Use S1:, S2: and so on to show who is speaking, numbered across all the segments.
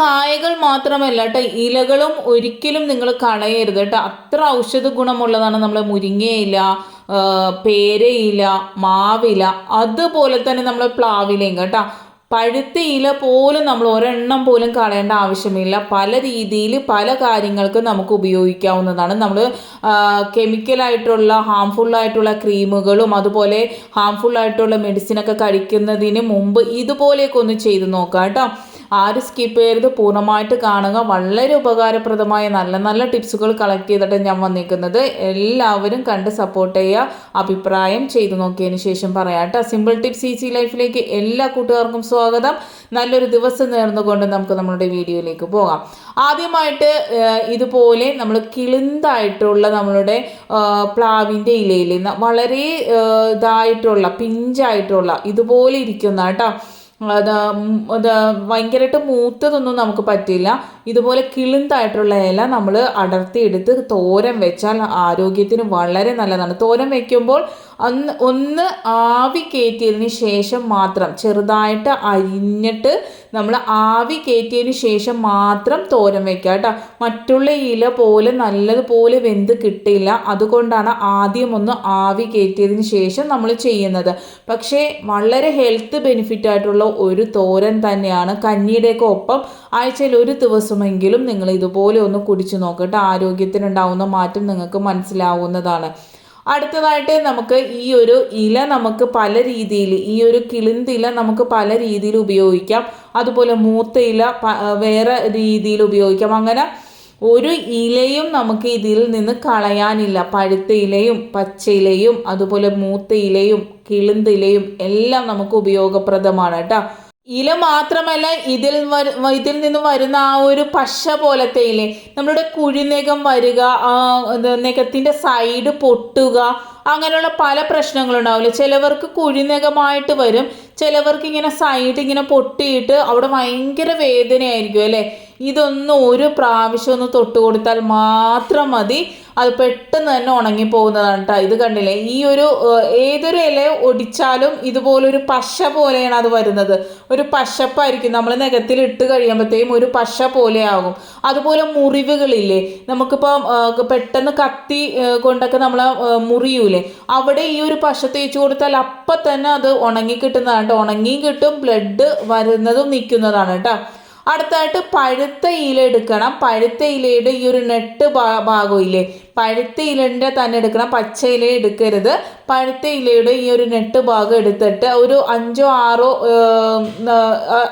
S1: കായകൾ മാത്രമല്ല കേട്ടോ ഇലകളും ഒരിക്കലും നിങ്ങൾ കളയരുത് കേട്ടോ. അത്ര ഔഷധ ഗുണമുള്ളതാണ് നമ്മൾ മുരിങ്ങയില പേരയില മാവില അതുപോലെ തന്നെ നമ്മൾ പ്ലാവിലയും കേട്ടോ. പഴുത്ത ഇല പോലും നമ്മൾ ഒരെണ്ണം പോലും കളയേണ്ട ആവശ്യമില്ല. പല രീതിയിൽ പല കാര്യങ്ങൾക്ക് നമുക്ക് ഉപയോഗിക്കാവുന്നതാണ്. നമ്മൾ കെമിക്കലായിട്ടുള്ള ഹാംഫുൾ ആയിട്ടുള്ള ക്രീമുകളും അതുപോലെ ഹാംഫുൾ ആയിട്ടുള്ള മെഡിസിനൊക്കെ കഴിക്കുന്നതിന് മുമ്പ് ഇതുപോലെയൊക്കെ ഒന്ന് ചെയ്ത് നോക്കാം കേട്ടോ. ആരും സ്കിപ്പ് ചെയ്യരുത് പൂർണമായിട്ട് കാണുക. വളരെ ഉപകാരപ്രദമായ നല്ല നല്ല ടിപ്സുകൾ കളക്ട് ചെയ്തിട്ട് ഞാൻ വന്നിരിക്കുന്നത്. എല്ലാവരും കണ്ട് സപ്പോർട്ട് ചെയ്യുക അഭിപ്രായം ചെയ്തു നോക്കിയതിന് ശേഷം പറയാം സിമ്പിൾ ടിപ്സ് ഈസി ലൈഫിലേക്ക് എല്ലാ കൂട്ടുകാർക്കും സ്വാഗതം. നല്ലൊരു ദിവസം നേർന്നുകൊണ്ട് നമുക്ക് നമ്മുടെ വീഡിയോയിലേക്ക് പോകാം. ആദ്യമായിട്ട് ഇതുപോലെ നമ്മൾ കിളിന്തായിട്ടുള്ള നമ്മളുടെ പ്ലാവിന്റെ ഇലയിൽ വളരെ ഇതായിട്ടുള്ള പിഞ്ചായിട്ടുള്ള ഇതുപോലെ ഇരിക്കുന്ന കേട്ടോ അത് അത് ഭയങ്കരമായിട്ട് മൂത്തതൊന്നും നമുക്ക് പറ്റില്ല ഇതുപോലെ കിളിന്തായിട്ടുള്ള ഇല നമ്മൾ അടർത്തിയെടുത്ത് തോരൻ വെച്ചാൽ ആരോഗ്യത്തിന് വളരെ നല്ലതാണ്. തോരൻ വെക്കുമ്പോൾ ഒന്ന് ഒന്ന് ആവി കയറ്റിയതിന് ശേഷം മാത്രം ചെറുതായിട്ട് അരിഞ്ഞിട്ട് നമ്മൾ ആവി കയറ്റിയതിന് ശേഷം മാത്രം തോരൻ വെക്കുക കേട്ടോ. മറ്റുള്ള ഇല പോലെ നല്ലതുപോലെ വെന്ത് കിട്ടില്ല അതുകൊണ്ടാണ് ആദ്യം ഒന്ന് ആവി കയറ്റിയതിന് ശേഷം നമ്മൾ ചെയ്യുന്നത്. പക്ഷേ വളരെ ഹെൽത്ത് ബെനിഫിറ്റ് ആയിട്ടുള്ള ഒരു തോരൻ തന്നെയാണ്. കഞ്ഞിയുടെയൊക്കെ ഒപ്പം ആഴ്ചയിൽ ഒരു ദിവസമെങ്കിലും നിങ്ങൾ ഇതുപോലെ ഒന്ന് കുടിച്ചു നോക്കട്ടെ ആരോഗ്യത്തിനുണ്ടാവുന്ന മാറ്റം നിങ്ങൾക്ക് മനസ്സിലാവുന്നതാണ്. അടുത്തതായിട്ട് നമുക്ക് ഈ ഒരു ഇല നമുക്ക് പല രീതിയിൽ ഈ ഒരു കിളിന്തില നമുക്ക് പല രീതിയിൽ ഉപയോഗിക്കാം. അതുപോലെ മൂത്ത ഇല വേറെ രീതിയിൽ ഉപയോഗിക്കാം. അങ്ങനെ ഒരു ഇലയും നമുക്ക് ഇതിൽ നിന്ന് കളയാനില്ല. പഴുത്ത ഇലയും പച്ച ഇലയും അതുപോലെ മൂത്ത ഇലയും കിളിന്തിലയും എല്ലാം നമുക്ക് ഉപയോഗപ്രദമാണ് കേട്ടോ. ഇല മാത്രമല്ല ഇതിൽ ഇതിൽ നിന്ന് വരുന്ന ആ ഒരു പശ പോലത്തെ ഇല്ലേ നമ്മുടെ കുഴിനകം വരിക നഖത്തിന്റെ സൈഡ് പൊട്ടുക അങ്ങനെയുള്ള പല പ്രശ്നങ്ങളുണ്ടാവില്ല? ചിലവർക്ക് കുഴിനകമായിട്ട് വരും. ചിലവർക്ക് ഇങ്ങനെ സൈഡ് ഇങ്ങനെ പൊട്ടിയിട്ട് അവിടെ ഭയങ്കര വേദനയായിരിക്കും അല്ലേ? ഇതൊന്ന് ഒരു പ്രാവശ്യം ഒന്ന് തൊട്ട് കൊടുത്താൽ മാത്രം മതി. അത് പെട്ടെന്ന് തന്നെ ഉണങ്ങി പോകുന്നതാണ് കേട്ടോ ഇത് കണ്ടില്ലേ? ഈ ഒരു ഏതൊരു ഇല ഒടിച്ചാലും ഇതുപോലൊരു പശ പോലെയാണ് അത് വരുന്നത്. ഒരു പശപ്പായിരിക്കും. നമ്മൾ നഖത്തിൽ ഇട്ട് കഴിയുമ്പോഴത്തേക്കും ഒരു പശ പോലെയാകും. അതുപോലെ മുറിവുകളില്ലേ? നമുക്കിപ്പോൾ ഏഹ്, പെട്ടെന്ന് കത്തി കൊണ്ടൊക്കെ നമ്മൾ മുറിയൂലേ? അവിടെ ഈ ഒരു പശ തേച്ച് കൊടുത്താൽ അപ്പം തന്നെ അത് ഉണങ്ങി കിട്ടുന്നതാണ് കേട്ടോ ഉണങ്ങിയും കിട്ടും ബ്ലഡ് വരുന്നതും നിൽക്കുന്നതാണ് കേട്ടോ അടുത്തായിട്ട് പഴുത്ത ഇല എടുക്കണം. പഴുത്ത ഇലയുടെ ഈ ഒരു നെട്ട് ഭാ- ഭാഗം ഇല്ലേ പഴുത്ത ഇലന്റെ തന്നെ എടുക്കണം. പച്ച ഇല എടുക്കരുത്. പഴുത്ത ഇലയുടെ ഈ ഒരു നെട്ട് ഭാഗം എടുത്തിട്ട് ഒരു അഞ്ചോ ആറോ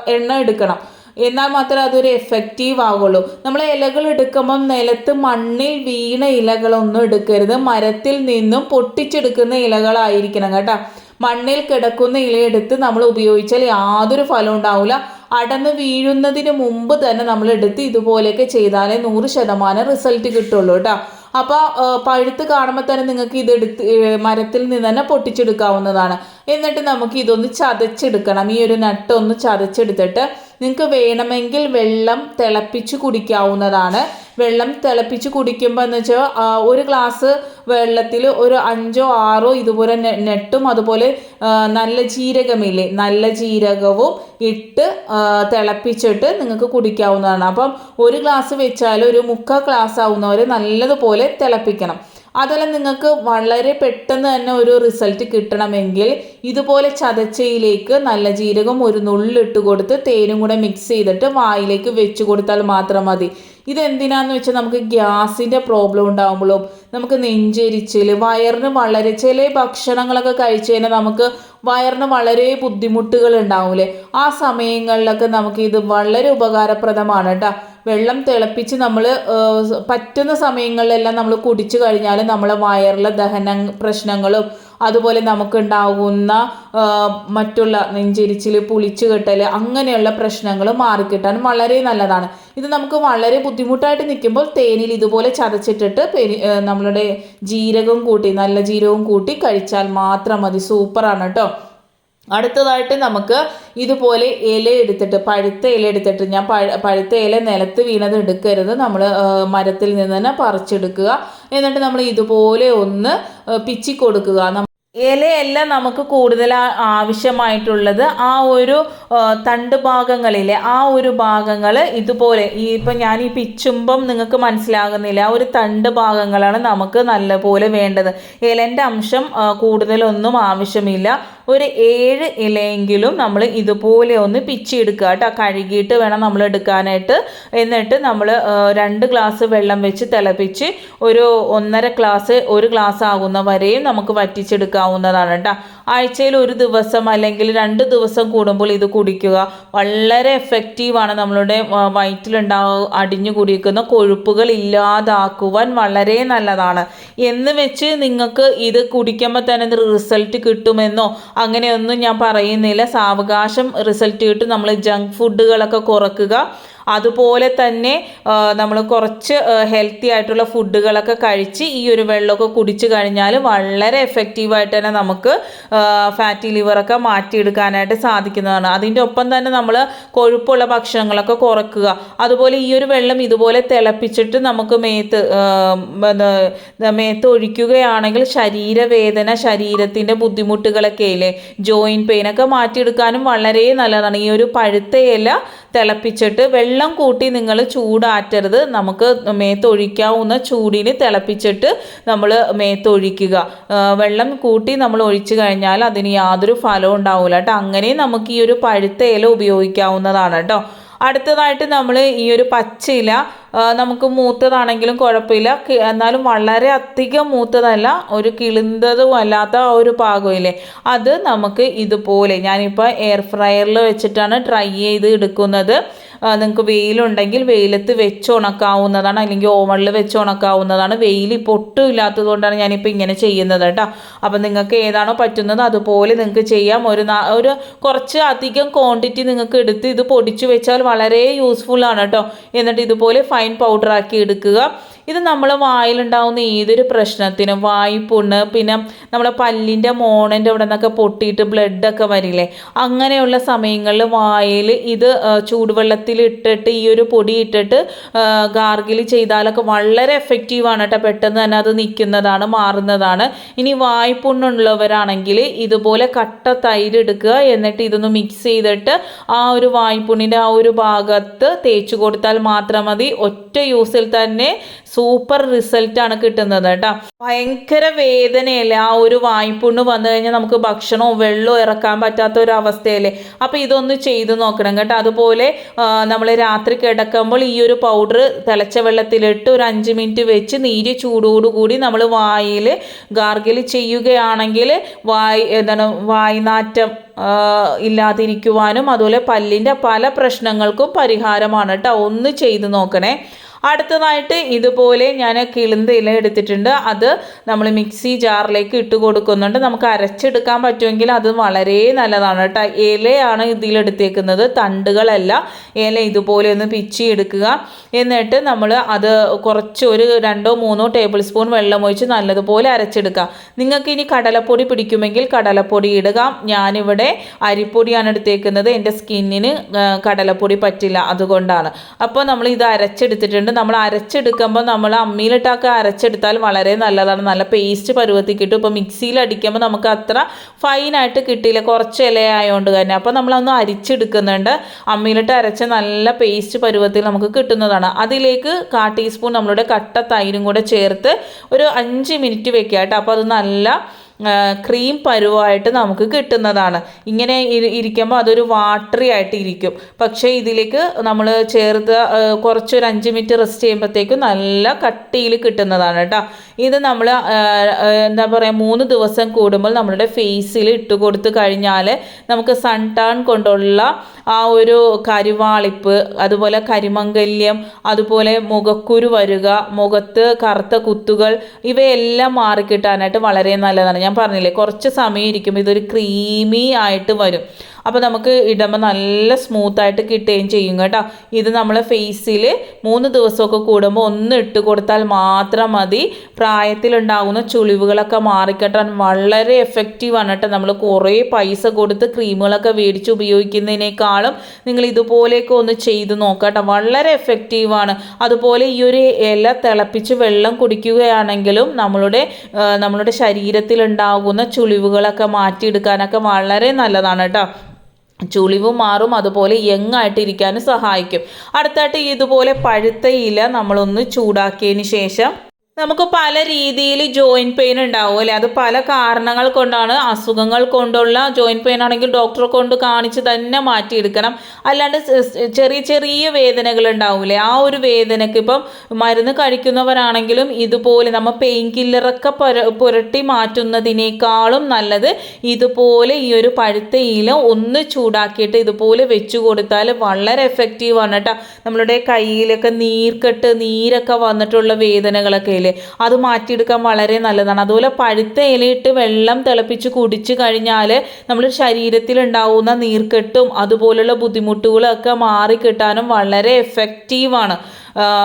S1: എണ്ണ എടുക്കണം. എന്നാൽ മാത്രമേ അതൊരു എഫക്റ്റീവ് ആവുള്ളൂ. നമ്മൾ ഇലകൾ എടുക്കുമ്പം നിലത്ത് മണ്ണിൽ വീണ ഇലകളൊന്നും എടുക്കരുത്. മരത്തിൽ നിന്നും പൊട്ടിച്ചെടുക്കുന്ന ഇലകളായിരിക്കണം കേട്ടോ. മണ്ണിൽ കിടക്കുന്ന ഇലയെടുത്ത് നമ്മൾ ഉപയോഗിച്ചാൽ യാതൊരു ഫലം ഉണ്ടാവില്ല. അടന്ന് വീഴുന്നതിന് മുമ്പ് തന്നെ നമ്മൾ എടുത്ത് ഇതുപോലെയൊക്കെ ചെയ്താലേ നൂറ് ശതമാനം റിസൾട്ട് കിട്ടുള്ളൂ കേട്ടോ. അപ്പോൾ പഴുത്ത് കാണുമ്പോൾ തന്നെ നിങ്ങൾക്ക് ഇത് എടുത്ത് മരത്തിൽ നിന്ന് തന്നെ പൊട്ടിച്ചെടുക്കാവുന്നതാണ്. എന്നിട്ട് നമുക്ക് ഇതൊന്ന് ചതച്ചെടുക്കണം. ഈ ഒരു നട്ട് ഒന്ന് ചതച്ചെടുത്തിട്ട് നിങ്ങൾക്ക് വേണമെങ്കിൽ വെള്ളം തിളപ്പിച്ച് കുടിക്കാവുന്നതാണ്. വെള്ളം തിളപ്പിച്ച് കുടിക്കുമ്പോൾ എന്ന് വെച്ചാൽ ഒരു ഗ്ലാസ് വെള്ളത്തിൽ ഒരു അഞ്ചോ ആറോ ഇതുപോലെ നെട്ടും അതുപോലെ നല്ല ജീരകമില്ലേ നല്ല ജീരകവും ഇട്ട് തിളപ്പിച്ചിട്ട് നിങ്ങൾക്ക് കുടിക്കാവുന്നതാണ്. അപ്പം ഒരു ഗ്ലാസ് വെച്ചാൽ ഒരു മുക്കാൽ ഗ്ലാസ് ആവുന്നവരെ നല്ലതുപോലെ തിളപ്പിക്കണം. അതെല്ലാം നിങ്ങൾക്ക് വളരെ പെട്ടെന്ന് തന്നെ ഒരു റിസൾട്ട് കിട്ടണമെങ്കിൽ ഇതുപോലെ ചതച്ചയിലേക്ക് നല്ല ജീരകം ഒരു നുള്ളിട്ട് കൊടുത്ത് തേനും കൂടെ മിക്സ് ചെയ്തിട്ട് വായിലേക്ക് വെച്ച് കൊടുത്താൽ മാത്രം മതി. ഇതെന്തിനാന്ന് വെച്ചാൽ നമുക്ക് ഗ്യാസിന്റെ പ്രോബ്ലം ഉണ്ടാകുമ്പോഴും നമുക്ക് നെഞ്ചെരിച്ചിൽ വയറിന് വളരെ ചില ഭക്ഷണങ്ങളൊക്കെ കഴിച്ച് കഴിഞ്ഞാൽ നമുക്ക് വയറിന് വളരെ ബുദ്ധിമുട്ടുകൾ ഉണ്ടാവില്ലേ? ആ സമയങ്ങളിലൊക്കെ നമുക്ക് ഇത് വളരെ ഉപകാരപ്രദമാണ് കേട്ടോ. വെള്ളം തിളപ്പിച്ച് നമ്മൾ പറ്റുന്ന സമയങ്ങളിലെല്ലാം നമ്മൾ കുടിച്ചു കഴിഞ്ഞാൽ നമ്മളെ വയറിലെ ദഹന പ്രശ്നങ്ങളും അതുപോലെ നമുക്കുണ്ടാകുന്ന മറ്റുള്ള നെഞ്ചിരിച്ചിൽ പുളിച്ചു കെട്ടൽ അങ്ങനെയുള്ള പ്രശ്നങ്ങൾ മാറിക്കിട്ടാൻ വളരെ നല്ലതാണ്. ഇത് നമുക്ക് വളരെ ബുദ്ധിമുട്ടായിട്ട് നിൽക്കുമ്പോൾ തേനിൽ ഇതുപോലെ ചതച്ചിട്ടിട്ട് പെരി നമ്മളുടെ ജീരകം കൂട്ടി നല്ല ജീരകവും കൂട്ടി കഴിച്ചാൽ മാത്രം മതി. സൂപ്പറാണ് കേട്ടോ. അടുത്തതായിട്ട് നമുക്ക് ഇതുപോലെ ഇല എടുത്തിട്ട് പഴുത്ത ഇല എടുത്തിട്ട് ഞാൻ പഴ പഴുത്ത ഇല നിലത്ത് വീണത് എടുക്കരുത്. നമ്മൾ മരത്തിൽ നിന്ന് തന്നെ പറിച്ചെടുക്കുക. എന്നിട്ട് നമ്മൾ ഇതുപോലെ ഒന്ന് പിച്ചി കൊടുക്കുക. ഇലയെല്ലാം നമുക്ക് കൂടുതൽ ആവശ്യമായിട്ടുള്ളത്. ആ ഒരു തണ്ട് ഭാഗങ്ങളിലെ ആ ഒരു ഭാഗങ്ങൾ ഇതുപോലെ ഈ ഇപ്പം ഞാൻ ഈ പിച്ചുമ്പം നിങ്ങൾക്ക് മനസ്സിലാകുന്നില്ല. ആ ഒരു തണ്ട് ഭാഗങ്ങളാണ് നമുക്ക് നല്ലപോലെ വേണ്ടത്. ഇലന്റെ അംശം കൂടുതലൊന്നും ആവശ്യമില്ല. ഒരു ഏഴ് ഇലയെങ്കിലും നമ്മൾ ഇതുപോലെ ഒന്ന് പിച്ചിയെടുക്കുക കേട്ടോ. കഴുകിയിട്ട് വേണം നമ്മൾ എടുക്കാനായിട്ട്. എന്നിട്ട് നമ്മൾ രണ്ട് ഗ്ലാസ് വെള്ളം വെച്ച് തിളപ്പിച്ച് ഒരു ഒന്നര ഗ്ലാസ് ഒരു ഗ്ലാസ് ആകുന്ന വരെയും നമുക്ക് വറ്റിച്ചെടുക്കാവുന്നതാണ് കേട്ടോ. ആഴ്ചയിൽ ഒരു ദിവസം അല്ലെങ്കിൽ രണ്ട് ദിവസം കൂടുമ്പോൾ ഇത് കുടിക്കുക. വളരെ എഫക്റ്റീവാണ് നമ്മളുടെ വയറ്റിലുണ്ടാവ അടിഞ്ഞു കുടിക്കുന്ന കൊഴുപ്പുകൾ ഇല്ലാതാക്കുവാൻ വളരെ നല്ലതാണ്. എന്ന് വെച്ച് നിങ്ങൾക്ക് ഇത് കുടിക്കുമ്പോൾ തന്നെ റിസൾട്ട് കിട്ടുമെന്നോ അങ്ങനെയൊന്നും ഞാൻ പറയുന്നില്ല. സാവകാശം റിസൾട്ട് കിട്ടും. നമ്മൾ ജങ്ക് ഫുഡുകളൊക്കെ കുറക്കുക. അതുപോലെ തന്നെ നമ്മൾ കുറച്ച് ഹെൽത്തി ആയിട്ടുള്ള ഫുഡുകളൊക്കെ കഴിച്ച് ഈ ഒരു വെള്ളമൊക്കെ കുടിച്ചു കഴിഞ്ഞാൽ വളരെ എഫക്റ്റീവായിട്ട് തന്നെ നമുക്ക് ഫാറ്റി ലിവറൊക്കെ മാറ്റിയെടുക്കാനായിട്ട് സാധിക്കുന്നതാണ്. അതിന്റെ ഒപ്പം തന്നെ നമ്മൾ കൊഴുപ്പുള്ള ഭക്ഷണങ്ങളൊക്കെ കുറയ്ക്കുക അതുപോലെ ഈ ഒരു വെള്ളം ഇതുപോലെ തിളപ്പിച്ചിട്ട് നമുക്ക് മേത്ത് മേത്ത് ഒഴിക്കുകയാണെങ്കിൽ ശരീരവേദന ശരീരത്തിന്റെ ബുദ്ധിമുട്ടുകളൊക്കെ ഇല്ലേ ജോയിന്റ് പെയിനൊക്കെ മാറ്റിയെടുക്കാനും വളരെ നല്ലതാണ്. ഈ ഒരു പഴുത്ത ഇല തിളപ്പിച്ചിട്ട് വെള്ളം കൂട്ടി നിങ്ങൾ ചൂടാറ്റരുത്. നമുക്ക് മേത്തൊഴിക്കാവുന്ന ചൂടിന് തിളപ്പിച്ചിട്ട് നമ്മൾ മേത്തൊഴിക്കുക. വെള്ളം കൂട്ടി നമ്മൾ ഒഴിച്ചു കഴിഞ്ഞാൽ അതിന് യാതൊരു ഫലവും ഉണ്ടാവില്ല കേട്ടോ. അങ്ങനെ നമുക്ക് ഈ ഒരു പഴുത്ത ഇല ഉപയോഗിക്കാവുന്നതാണ് കേട്ടോ. അടുത്തതായിട്ട് നമ്മൾ ഈ ഒരു പച്ചില നമുക്ക് മൂത്തതാണെങ്കിലും കുഴപ്പമില്ല. എന്നാലും വളരെ അധികം മൂത്തതല്ല ഒരു കിളിന്തതും അല്ലാത്ത ആ ഒരു പാകമില്ലേ? അത് നമുക്ക് ഇതുപോലെ ഞാനിപ്പോൾ എയർ ഫ്രയറിൽ വെച്ചിട്ടാണ് ട്രൈ ചെയ്ത് എടുക്കുന്നത്. നിങ്ങൾക്ക് വെയിലുണ്ടെങ്കിൽ വെയിലത്ത് വെച്ച് ഉണക്കാവുന്നതാണ് അല്ലെങ്കിൽ ഓവണിൽ വെച്ച് ഉണക്കാവുന്നതാണ്. വെയിൽ ഇപ്പോൾ ഒട്ടും ഇല്ലാത്തത് കൊണ്ടാണ് ഞാനിപ്പോൾ ഇങ്ങനെ ചെയ്യുന്നത് കേട്ടോ. അപ്പം നിങ്ങൾക്ക് ഏതാണോ പറ്റുന്നത് അതുപോലെ നിങ്ങൾക്ക് ചെയ്യാം. ഒരു ഒരു കുറച്ച് അധികം ക്വാണ്ടിറ്റി നിങ്ങൾക്ക് എടുത്ത് ഇത് പൊടിച്ചു വെച്ചാൽ വളരെ യൂസ്ഫുൾ ആണ് കേട്ടോ. എന്നിട്ട് ഇതുപോലെ പൗഡർ ആക്കി എടുക്കുക. ഇത് നമ്മൾ വായിലുണ്ടാവുന്ന ഏതൊരു പ്രശ്നത്തിനും വായ്പുണ്ണ് പിന്നെ നമ്മളെ പല്ലിന്റെ മോണന്റെ അവിടെ നിന്നൊക്കെ പൊട്ടിയിട്ട് ബ്ലഡൊക്കെ വരില്ലേ? അങ്ങനെയുള്ള സമയങ്ങളിൽ വായിൽ ഇത് ചൂടുവെള്ളത്തിൽ ഇട്ടിട്ട് ഈ ഒരു പൊടി ഇട്ടിട്ട് ഗാർഗിൽ ചെയ്താലൊക്കെ വളരെ എഫക്റ്റീവാണ് കേട്ടോ. പെട്ടെന്ന് തന്നെ അത് നിൽക്കുന്നതാണ് മാറുന്നതാണ്. ഇനി വായ്പുണ്ണുള്ളവരാണെങ്കിൽ ഇതുപോലെ കട്ട തൈര് എടുക്കുക എന്നിട്ട് ഇതൊന്ന് മിക്സ് ചെയ്തിട്ട് ആ ഒരു വായ്പുണ്ണിന്റെ ആ ഒരു ഭാഗത്ത് തേച്ച് കൊടുത്താൽ മാത്രം മതി. ഒറ്റ യൂസിൽ തന്നെ സൂപ്പർ റിസൾട്ടാണ് കിട്ടുന്നത് കേട്ടോ. ഭയങ്കര വേദനയല്ലേ ആ ഒരു വായ്പുണ്ണ് വന്നു കഴിഞ്ഞാൽ നമുക്ക് ഭക്ഷണവും വെള്ളവും ഇറക്കാൻ പറ്റാത്ത ഒരു അവസ്ഥയല്ലേ? അപ്പോൾ ഇതൊന്ന് ചെയ്ത് നോക്കണം കേട്ടോ. അതുപോലെ നമ്മൾ രാത്രി കിടക്കുമ്പോൾ ഈ ഒരു പൗഡർ തിളച്ച വെള്ളത്തിലിട്ട് ഒരു അഞ്ച് മിനിറ്റ് വെച്ച് നീര് ചൂടോടുകൂടി നമ്മൾ വായിൽ ഗാർഗിൽ ചെയ്യുകയാണെങ്കിൽ വായി എന്താണ് വായ്നാറ്റം ഇല്ലാതിരിക്കുവാനും അതുപോലെ പല്ലിന്റെ പല പ്രശ്നങ്ങൾക്കും പരിഹാരമാണ് കേട്ടോ. ഒന്ന് ചെയ്ത് നോക്കണേ. അടുത്തതായിട്ട് ഇതുപോലെ ഞാൻ കിളിന്ത ഇല എടുത്തിട്ടുണ്ട്. അത് നമ്മൾ മിക്സി ജാറിലേക്ക് ഇട്ട് കൊടുക്കുന്നുണ്ട്. നമുക്ക് അരച്ചെടുക്കാൻ പറ്റുമെങ്കിൽ അത് വളരെ നല്ലതാണ് കേട്ടോ. ഇലയാണ് ഇതിലെടുത്തേക്കുന്നത് തണ്ടുകളല്ല. ഇല ഇതുപോലെ ഒന്ന് പിച്ചി എടുക്കുക. എന്നിട്ട് നമ്മൾ അത് കുറച്ച് ഒരു രണ്ടോ മൂന്നോ ടേബിൾ സ്പൂൺ വെള്ളം ഒഴിച്ച് നല്ലതുപോലെ അരച്ചെടുക്കുക. നിങ്ങൾക്ക് ഇനി കടലപ്പൊടി പിടിക്കുമെങ്കിൽ കടലപ്പൊടി ഇടുക. ഞാനിവിടെ അരിപ്പൊടിയാണ് എടുത്തേക്കുന്നത്. എന്റെ സ്കിന്നിന് കടലപ്പൊടി പറ്റില്ല. അതുകൊണ്ടാണ്. അപ്പോൾ നമ്മൾ ഇത് അരച്ചെടുത്തിട്ടുണ്ട്. നമ്മൾ അരച്ചെടുക്കുമ്പോൾ നമ്മൾ അമ്മിയിലിട്ടൊക്കെ അരച്ചെടുത്താൽ വളരെ നല്ലതാണ്. നല്ല പേസ്റ്റ് പരുവത്തിൽ കിട്ടും. ഇപ്പോൾ മിക്സിയിൽ അടിക്കുമ്പോൾ നമുക്ക് അത്ര ഫൈനായിട്ട് കിട്ടിയില്ല. കുറച്ച് ഇലയായതുകൊണ്ട് തന്നെ. അപ്പോൾ നമ്മളൊന്ന് അരിച്ചെടുക്കുന്നുണ്ട്. അമ്മിയിലിട്ട് അരച്ച നല്ല പേസ്റ്റ് പരുവത്തിൽ നമുക്ക് കിട്ടുന്നതാണ്. അതിലേക്ക് കാ ടീസ്പൂൺ നമ്മളുടെ കട്ട തൈരും കൂടെ ചേർത്ത് ഒരു അഞ്ച് മിനിറ്റ് വെക്കുക കേട്ടോ. അപ്പോൾ അത് നല്ല ക്രീം പരുവായിട്ട് നമുക്ക് കിട്ടുന്നതാണ്. ഇങ്ങനെ ഇരിക്കുമ്പോൾ അതൊരു വാട്ടറി ആയിട്ട് ഇരിക്കും പക്ഷേ ഇതിലേക്ക് നമ്മൾ ചേർത്ത് കുറച്ചൊരു അഞ്ച് മിനിറ്റ് റെസ്റ്റ് ചെയ്യുമ്പോഴത്തേക്കും നല്ല കട്ടിയിൽ കിട്ടുന്നതാണ് കേട്ടോ. ഇത് നമ്മൾ എന്താ പറയുക മൂന്ന് ദിവസം കൂടുമ്പോൾ നമ്മളുടെ ഫേസിൽ ഇട്ട് കൊടുത്ത് കഴിഞ്ഞാൽ നമുക്ക് സൺ ടാൺ കൊണ്ടുള്ള ആ ഒരു കരിവാളിപ്പ് അതുപോലെ കരിമംഗല്യം അതുപോലെ മുഖക്കുരു വരുക മുഖത്ത് കറുത്ത കുത്തുകൾ ഇവയെല്ലാം മാറിക്കിട്ടാനായിട്ട് വളരെ നല്ലതാണ്. പറഞ്ഞില്ലേ കുറച്ച് സമയം ഇരിക്കുമ്പോൾ ഇതൊരു ക്രീമി ആയിട്ട് വരും. അപ്പോൾ നമുക്ക് ഇടുമ്പോൾ നല്ല സ്മൂത്തായിട്ട് കിട്ടുകയും ചെയ്യും കേട്ടോ. ഇത് നമ്മൾ ഫേസിൽ മൂന്ന് ദിവസമൊക്കെ കൂടുമ്പോൾ ഒന്ന് ഇട്ട് കൊടുത്താൽ മാത്രം മതി. പ്രായത്തിലുണ്ടാകുന്ന ചുളിവുകളൊക്കെ മാറിക്കെട്ടാൻ വളരെ എഫക്റ്റീവാണ് കേട്ടോ. നമ്മൾ കുറേ പൈസ കൊടുത്ത് ക്രീമുകളൊക്കെ മേടിച്ച് ഉപയോഗിക്കുന്നതിനേക്കാളും നിങ്ങൾ ഇതുപോലെയൊക്കെ ഒന്ന് ചെയ്ത് നോക്കാം വളരെ എഫക്റ്റീവാണ് അതുപോലെ ഈ ഒരു ഇല തിളപ്പിച്ച് വെള്ളം കുടിക്കുകയാണെങ്കിലും നമ്മളുടെ നമ്മളുടെ ശരീരത്തിലുണ്ടാകുന്ന ചുളിവുകളൊക്കെ മാറ്റിയെടുക്കാനൊക്കെ വളരെ നല്ലതാണ് കേട്ടോ. ചുളിവ് മാറും അതുപോലെ യങ്ങായിട്ട് ഇരിക്കാനും സഹായിക്കും. അടുത്തായിട്ട് ഇതുപോലെ പഴുത്ത ഇല നമ്മളൊന്ന് ചൂടാക്കിയതിന് ശേഷം നമുക്ക് പല രീതിയിൽ ജോയിന്റ് പെയിൻ ഉണ്ടാവും അല്ലേ? അത് പല കാരണങ്ങൾ കൊണ്ടാണ് അസുഖങ്ങൾ കൊണ്ടുള്ള ജോയിന്റ് പെയിൻ ആണെങ്കിൽ ഡോക്ടറെ കൊണ്ട് കാണിച്ച് തന്നെ മാറ്റിയെടുക്കണം. അല്ലാണ്ട് ചെറിയ ചെറിയ വേദനകൾ ഉണ്ടാവില്ലേ ആ ഒരു വേദനയ്ക്ക് ഇപ്പം മരുന്ന് കഴിക്കുന്നവരാണെങ്കിലും ഇതുപോലെ നമ്മൾ പെയിൻ കില്ലറൊക്കെ പുരട്ടി മാറ്റുന്നതിനേക്കാളും നല്ലത് ഇതുപോലെ ഈ ഒരു പഴുത്ത ഇല ഒന്ന് ചൂടാക്കിയിട്ട് ഇതുപോലെ വെച്ച് കൊടുത്താൽ വളരെ എഫക്റ്റീവാണ് കേട്ടോ. നമ്മളുടെ കയ്യിലൊക്കെ നീർക്കെട്ട് നീരൊക്കെ വന്നിട്ടുള്ള വേദനകളൊക്കെ ഇല്ലേ അത് മാറ്റിയെടുക്കാൻ വളരെ നല്ലതാണ്. അതുപോലെ പഴുത്ത ഇലയിട്ട് വെള്ളം തിളപ്പിച്ച് കുടിച്ചു കഴിഞ്ഞാൽ നമ്മുടെ ശരീരത്തിൽ ഉണ്ടാവുന്ന നീർക്കെട്ടും അതുപോലുള്ള ബുദ്ധിമുട്ടുകളൊക്കെ മാറിക്കിട്ടാനും വളരെ എഫക്റ്റീവാണ്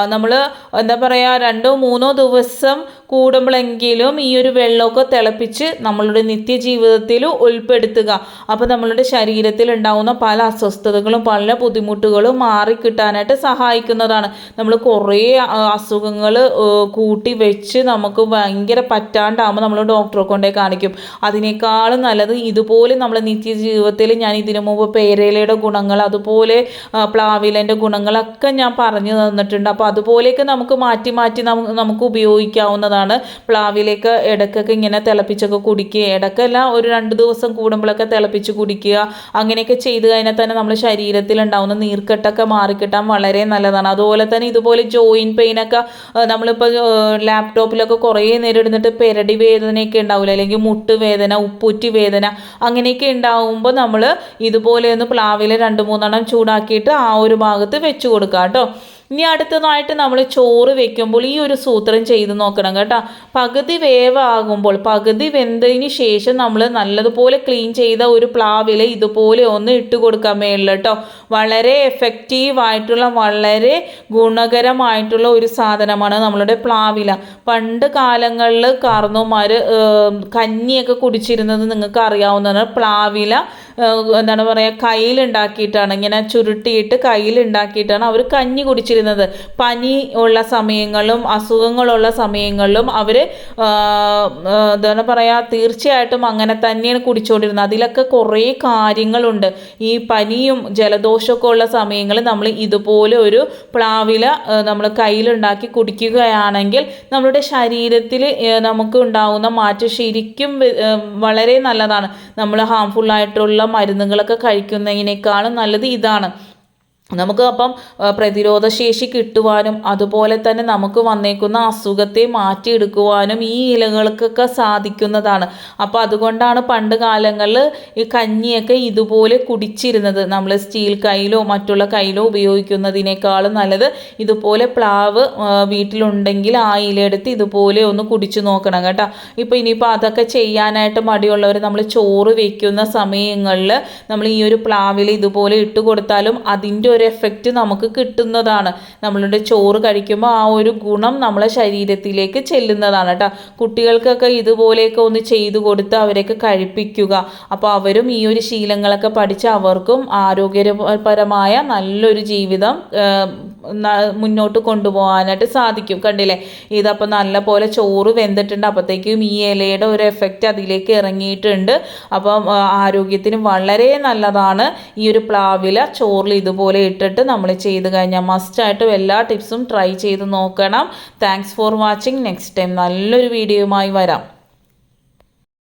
S1: നമ്മൾ എന്താ പറയുക രണ്ടോ മൂന്നോ ദിവസം കൂടുമ്പോഴെങ്കിലും ഈ ഒരു വെള്ളമൊക്കെ തിളപ്പിച്ച് നമ്മളുടെ നിത്യജീവിതത്തിൽ ഉൾപ്പെടുത്തുക. അപ്പോൾ നമ്മളുടെ ശരീരത്തിൽ ഉണ്ടാകുന്ന പല അസ്വസ്ഥതകളും പല ബുദ്ധിമുട്ടുകളും മാറിക്കിട്ടാനായിട്ട് സഹായിക്കുന്നതാണ്. നമ്മൾ കുറേ അസുഖങ്ങൾ കൂട്ടി വെച്ച് നമുക്ക് ഭയങ്കര പറ്റാണ്ടാകുമ്പോൾ നമ്മൾ ഡോക്ടറെ കൊണ്ടേ കാണിക്കും. അതിനേക്കാളും നല്ലത് ഇതുപോലെ നമ്മൾ നിത്യജീവിതത്തിൽ ഞാൻ ഇതിനു മുമ്പ് പേരയിലയുടെ ഗുണങ്ങൾ അതുപോലെ പ്ലാവിലന്റെ ഗുണങ്ങളൊക്കെ ഞാൻ പറഞ്ഞു തന്നിട്ടുണ്ട്. അപ്പോൾ അതുപോലെയൊക്കെ നമുക്ക് മാറ്റി മാറ്റി നമുക്ക് ഉപയോഗിക്കാവുന്നതാണ്. നല്ലതാണ് പ്ലാവിലേക്ക് ഇടയ്ക്കൊക്കെ ഇങ്ങനെ തിളപ്പിച്ചൊക്കെ കുടിക്കുക. ഇടയ്ക്കല്ല ഒരു രണ്ട് ദിവസം കൂടുമ്പോഴൊക്കെ തിളപ്പിച്ച് കുടിക്കുക. അങ്ങനെയൊക്കെ ചെയ്ത് കഴിഞ്ഞാൽ തന്നെ നമ്മുടെ ശരീരത്തിൽ ഉണ്ടാവുന്ന നീർക്കെട്ടൊക്കെ മാറിക്കിട്ടാൻ വളരെ നല്ലതാണ്. അതുപോലെ തന്നെ ഇതുപോലെ ജോയിന്റ് പെയിനൊക്കെ നമ്മളിപ്പോൾ ലാപ്ടോപ്പിലൊക്കെ കുറേ നേരം ഇരുന്നിട്ട് പെരടി വേദനയൊക്കെ ഉണ്ടാവില്ല? അല്ലെങ്കിൽ മുട്ട് വേദന ഉപ്പുറ്റി വേദന അങ്ങനെയൊക്കെ ഉണ്ടാവുമ്പോൾ നമ്മൾ ഇതുപോലെ ഒന്ന് പ്ലാവിൽ രണ്ട് മൂന്നെണ്ണം ചൂടാക്കിയിട്ട് ആ ഒരു ഭാഗത്ത് വെച്ച് കൊടുക്കുക കേട്ടോ. ഇനി അടുത്തതായിട്ട് നമ്മൾ ചോറ് വെക്കുമ്പോൾ ഈ ഒരു സൂത്രം ചെയ്ത് നോക്കണം കേട്ടോ. പകുതി വേവാകുമ്പോൾ പകുതി വെന്തതിന് ശേഷം നമ്മൾ നല്ലതുപോലെ ക്ലീൻ ചെയ്ത ഒരു പ്ലാവിൽ ഇതുപോലെ ഒന്ന് ഇട്ട് കൊടുക്കാൻ മേളിൽ കേട്ടോ. വളരെ എഫക്റ്റീവ് ആയിട്ടുള്ള വളരെ ഗുണകരമായിട്ടുള്ള ഒരു സാധനമാണ് നമ്മളുടെ പ്ലാവില. പണ്ട് കാലങ്ങളിൽ കാർന്നോമാർ കഞ്ഞിയൊക്കെ കുടിച്ചിരുന്നത് നിങ്ങൾക്ക് അറിയാവുന്നതാണ് പ്ലാവില. എന്താണ് പറയുക കയ്യിലുണ്ടാക്കിയിട്ടാണ് ഇങ്ങനെ ചുരുട്ടിയിട്ട് കയ്യിലുണ്ടാക്കിയിട്ടാണ് അവർ കഞ്ഞി കുടിച്ചിരുന്നത്. പനി ഉള്ള സമയങ്ങളിലും അസുഖങ്ങളുള്ള സമയങ്ങളിലും അവർ എന്താണ് പറയുക തീർച്ചയായിട്ടും അങ്ങനെ തന്നെയാണ് കുടിച്ചുകൊണ്ടിരുന്നത് അതിലൊക്കെ കുറേ കാര്യങ്ങളുണ്ട്. ഈ പനിയും ജലദോഷമൊക്കെ ഉള്ള സമയങ്ങളിൽ നമ്മൾ ഇതുപോലെ ഒരു പ്ലാവില നമ്മൾ കയ്യിലുണ്ടാക്കി കുടിക്കുകയാണെങ്കിൽ നമ്മുടെ ശരീരത്തിൽ നമുക്ക് ഉണ്ടാകുന്ന മാറ്റം ശരിക്കും വളരെ നല്ലതാണ്. നമ്മൾ ഹാംഫുൾ ആയിട്ടുള്ള മരുന്നുകളൊക്കെ കഴിക്കുന്നതിനേക്കാളും നല്ലത് ഇതാണ്. നമുക്ക് അപ്പം പ്രതിരോധശേഷി കിട്ടുവാനും അതുപോലെ തന്നെ നമുക്ക് വന്നേക്കുന്ന അസുഖത്തെ മാറ്റിയെടുക്കുവാനും ഈ ഇലകൾക്കൊക്കെ സാധിക്കുന്നതാണ്. അപ്പോൾ അതുകൊണ്ടാണ് പണ്ട് കാലങ്ങളിൽ ഈ കഞ്ഞിയൊക്കെ ഇതുപോലെ കുടിച്ചിരുന്നത്. നമ്മൾ സ്റ്റീൽ കയ്യിലോ മറ്റുള്ള കയ്യിലോ ഉപയോഗിക്കുന്നതിനേക്കാളും നല്ലത് ഇതുപോലെ പ്ലാവ് വീട്ടിലുണ്ടെങ്കിൽ ആ ഇലയെടുത്ത് ഇതുപോലെ ഒന്ന് കുടിച്ചു നോക്കണം കേട്ടോ. ഇപ്പോൾ ഇനിയിപ്പോൾ അതൊക്കെ ചെയ്യാനായിട്ട് മടിയുള്ളവർ നമ്മൾ ചോറ് വയ്ക്കുന്ന സമയങ്ങളിൽ നമ്മൾ ഈ ഒരു പ്ലാവിൽ ഇതുപോലെ ഇട്ട് കൊടുത്താലും അതിന്റെ ഒരു എഫക്റ്റ് നമുക്ക് കിട്ടുന്നതാണ്. നമ്മളുടെ ചോറ് കഴിക്കുമ്പോൾ ആ ഒരു ഗുണം നമ്മളെ ശരീരത്തിലേക്ക് ചെല്ലുന്നതാണ് കേട്ടോ കുട്ടികൾക്കൊക്കെ ഇതുപോലെയൊക്കെ ഒന്ന് ചെയ്തു കൊടുത്ത് അവരെയൊക്കെ കഴിപ്പിക്കുക. അപ്പോൾ അവരും ഈ ഒരു ശീലങ്ങളൊക്കെ പഠിച്ച് അവർക്കും ആരോഗ്യപരമായ നല്ലൊരു ജീവിതം മുന്നോട്ട് കൊണ്ടുപോകാനായിട്ട് സാധിക്കും. കണ്ടില്ലേ? ഇതപ്പോൾ നല്ല പോലെ ചോറ് വെന്തിട്ടുണ്ട്. അപ്പോഴത്തേക്കും ഈ ഇലയുടെ ഒരു എഫക്റ്റ് അതിലേക്ക് ഇറങ്ങിയിട്ടുണ്ട്. അപ്പം ആരോഗ്യത്തിന് വളരെ നല്ലതാണ് ഈ ഒരു പ്ലാവില ചോറിൽ ഇതുപോലെ ഇട്ടിട്ട് നമ്മൾ ചെയ്ത് കഴിഞ്ഞാൽ മസ്റ്റായിട്ടും എല്ലാ ടിപ്സും ട്രൈ ചെയ്ത് നോക്കണം. Thanks for watching next time നല്ലൊരു വീഡിയോയുമായി വരാം.